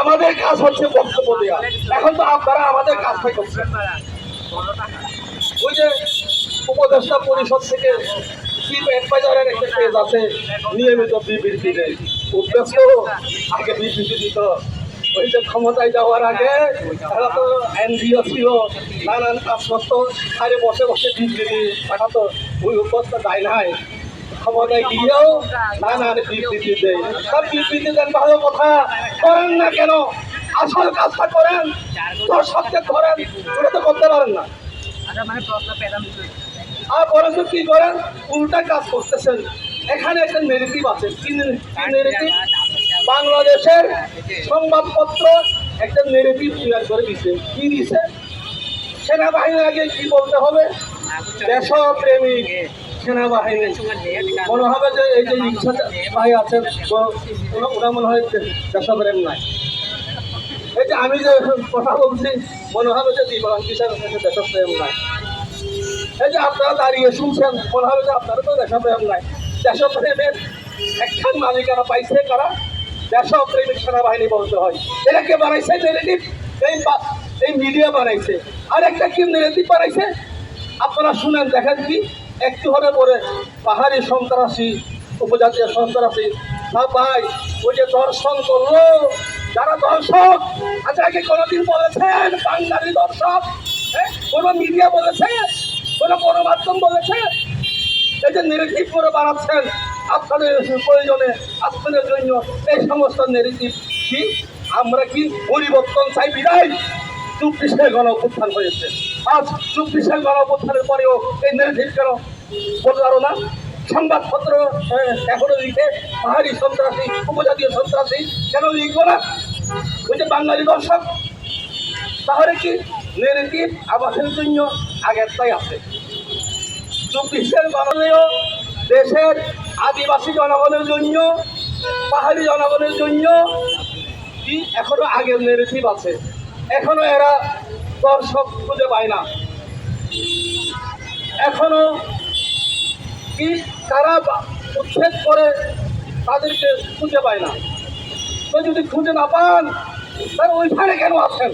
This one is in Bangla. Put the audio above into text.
আমাদের কাজ হচ্ছে বক্তব্য দেওয়া এখন তো আপনারা আমাদের কাজটাই করছেন ওই যে উপদেষ্টা পরিষদ থেকে চিফ একটা পেজ আছে, নিয়মিত বিবৃতি দেয় উদ্দেশ্য আগে বিবৃতি দিত ওই যে ক্ষমতায় যাওয়ার আগে তারা তো এনজিও ছিল, নানান কাজ করতো আরে বসে বসে বিবৃতি পাঠাতো। ওই উপস্থা দায় নাই। ক্ষমতায় গিয়েও নানান বিবৃতি দেয়। সব বিবৃতি দেন ভালো কথা। করেন না কেন? আসল কাজটা করেন। দর্শককে ধরেন। ওটা তো করতে পারেন না। আর বরঞ্চ কি করেন? উল্টা কাজ করতেছেন। এখানে একটা নেগেটিভ আছে। নেগেটিভ বাংলাদেশের সংবাদপত্র একটা নেগেটিভ তৈরি করে দিছে কি দিছে সেনাবাহিনী আগে কি বলতে হবে? দেশপ্রেমিক। সেনাবাহিনী। মনে হবে যে এই যে রিক্সা ভাই আছেন তো ওরা- মনে হয় দেশপ্রেম নাই। এই যে আমি যে কথা বলছি, মনে হবে যে দিবাং কিষাণ দেশপ্রেম নাই। এই যে আপনারা দাঁড়িয়ে শুনছেন, মনে হবে যে আপনারা তো দেশপ্রেম নাই। দেশপ্রেমের একখান মালিকানা পাইছে কারা? দেশপ্রেমিক সেনাবাহিনী বলতে হয়। এটা কে বানাইছে নেগেটিভ এই এই মিডিয়া বানাইছে। আর একটা কি নেগেটিভ বানাইছে? আপনারা শুনেন, দেখেন কি? একটু হলে পরে পাহাড়ি সন্ত্রাসী, উপজাতীয় সন্ত্রাসী, সব ভাই, ওই যে দর্শন করল। যারা দর্শক আচ্ছা আগে কোনোদিন বলেছেন, বাঙালি দর্শক? কোনো মিডিয়া বলেছে, কোনো গণমাধ্যম বলেছে? এই যে নেগেটিভ করে বানাচ্ছেন আপনাদের প্রয়োজনে, আপনাদের জন্য এই সমস্ত নেগেটিভ কি? আমরা কি পরিবর্তন চাই বিদায়? চব্বিশের গণ অভ্যুত্থান হয়েছে। আজ চব্বিশের গণ অভ্যুত্থানের পরেও এই নেগেটিভ কেন? না? সংবাদপত্র এখনও লিখে পাহাড়ি সন্ত্রাসী, উপজাতীয় সন্ত্রাসী কেন লিখব না? ওই যে বাঙালি দর্শক, তাহলে কি নেগেটিভ আমাদের জন্য আগেরটাই আছে? চব্বিশের গণনীয় দেশের আদিবাসী জনগণের জন্য, পাহাড়ি জনগণের জন্য কি এখনও আগের নেগেটিভ আছে? এখনও এরা দর্শক খুঁজে পায় না। এখনও কি তারা উচ্ছেদ করে তাদেরকে খুঁজে পায় না। যদি খুঁজে না পান, তাহলে ওইখানে কেন আছেন